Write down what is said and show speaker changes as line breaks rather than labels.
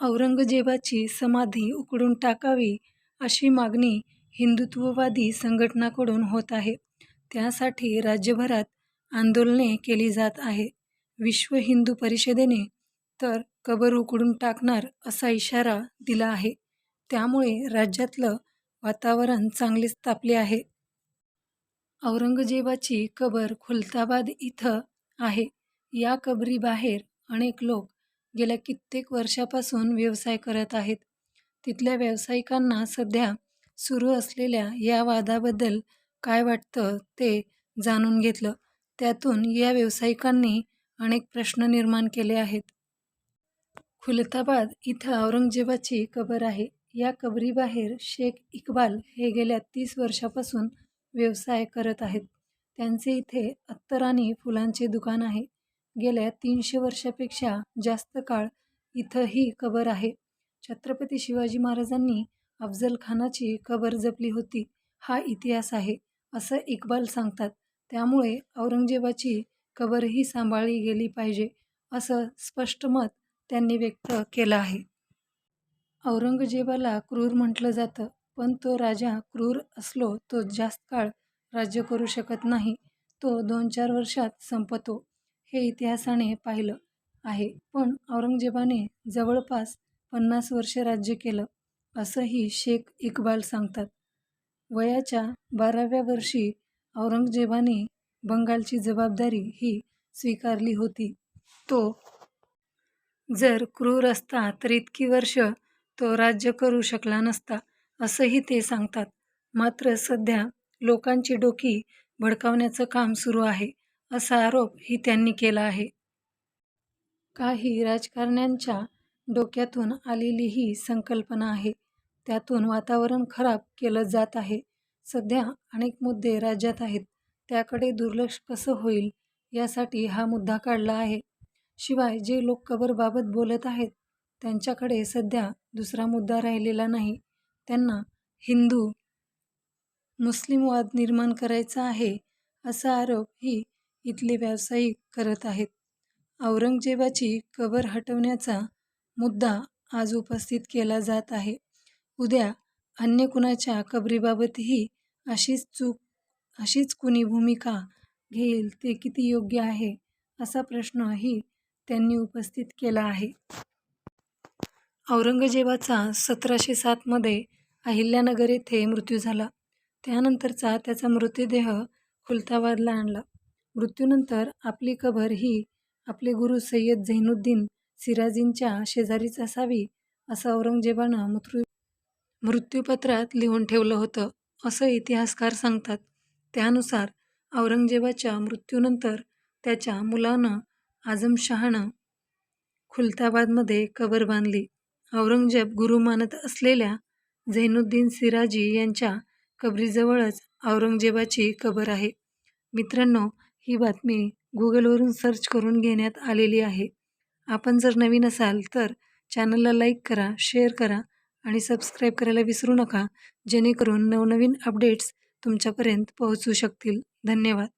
औरंगजेबाची समाधी उखडून टाकावी अशी मागणी हिंदुत्ववादी संघटनांकडून होत आहे. त्यासाठी राज्यभरात आंदोलने केली जात आहे. विश्व हिंदू परिषदेने तर कबर उकडून टाकणार असा इशारा दिला आहे. त्यामुळे राज्यातलं वातावरण चांगलेच तापले आहे. औरंगजेबाची कबर खुलताबाद इथं आहे. या कबरीबाहेर अनेक लोक गेल्या कित्येक वर्षापासून व्यवसाय करत आहेत. तिथल्या व्यावसायिकांना सध्या सुरू असलेल्या या वादाबद्दल काय वाटतं ते जाणून घेतलं. त्यातून या व्यावसायिकांनी अनेक प्रश्न निर्माण केले आहेत. खुलताबाद इथं औरंगजेबाची कबर आहे. या कबरीबाहेर शेख इक्बाल हे गेल्या तीस वर्षापासून व्यवसाय करत आहेत. त्यांचे इथे अत्तर आणि फुलांचे दुकान आहे. गेल्या तीनशे वर्षापेक्षा जास्त काळ इथं ही कबर आहे. छत्रपती शिवाजी महाराजांनी अफझलखानाची कबर जपली होती हा इतिहास आहे, असं इक्बाल सांगतात. त्यामुळे औरंगजेबाची कबरही सांभाळली गेली पाहिजे, असं स्पष्ट मत त्यांनी व्यक्त केलं आहे. औरंगजेबाला क्रूर म्हटलं जातं. पण तो राजा क्रूर असलो तो जास्त काळ राज्य करू शकत नाही. तो दोन-चार वर्षात संपतो, हे इतिहासाने पाहिलं आहे. पण औरंगजेबाने जवळपास पन्नास वर्षे राज्य केलं, असंही शेख इक्बाल सांगतात. वयाच्या बाराव्या वर्षी औरंगजेबाने बंगालची जबाबदारी ही स्वीकारली होती. तो जर क्रूर असता तर इतकी वर्षं तो राज्य करू शकला नसता, असंही ते सांगतात. मात्र सध्या लोकांची डोकी भडकावण्याचं काम सुरू आहे, असा आरोपही त्यांनी केला आहे. काही राजकारण्यांच्या डोक्यातून आलेली ही संकल्पना आहे. त्यातून वातावरण खराब केलं जात आहे. सध्या अनेक मुद्दे राज्यात आहेत. त्याकडे दुर्लक्ष कसं होईल, यासाठी हा मुद्दा काढला आहे. शिवाय जे लोक कबरबाबत बोलत आहेत, त्यांच्याकडे सध्या दुसरा मुद्दा राहिलेला नाही. त्यांना हिंदू मुस्लिमवाद निर्माण करायचा आहे, असा आरोप ही इथले व्यावसायिक करत आहेत. औरंगजेबाची कबर हटवण्याचा मुद्दा आज उपस्थित केला जात आहे. उद्या अन्य कुणाच्या कबरीबाबतही अशीच चूक अशीच कुणी भूमिका घेईल ते किती योग्य आहे, असा प्रश्नही त्यांनी उपस्थित केला आहे. औरंगजेबाचा सतराशे सातमध्ये अहिल्यानगर येथे मृत्यू झाला. त्यानंतरचा त्याचा मृतदेह खुलताबादला आणला. मृत्यूनंतर आपली कबर ही आपले गुरु सय्यद झैनुद्दीन सिराजींच्या शेजारीच असावी, असं औरंगजेबानं मृत्यूपत्रात लिहून ठेवलं होतं, असं इतिहासकार सांगतात. त्यानुसार औरंगजेबाच्या मृत्यूनंतर त्याच्या मुलानं आझमशहानं खुलताबादमध्ये कबर बांधली. औरंगजेब गुरु मानत असलेल्या झैनुद्दीन सिराजी यांच्या कबरीजवळच औरंगजेबाची कबर आहे. मित्रांनो, ही बातमी गुगलवरून सर्च करून घेण्यात आलेली आहे. आपण जर नवीन असाल तर चॅनलला लाईक करा, शेअर करा आणि सबस्क्राईब करायला विसरू नका, जेणेकरून नवनवीन अपडेट्स तुमच्यापर्यंत पोहोचू शकतील. धन्यवाद.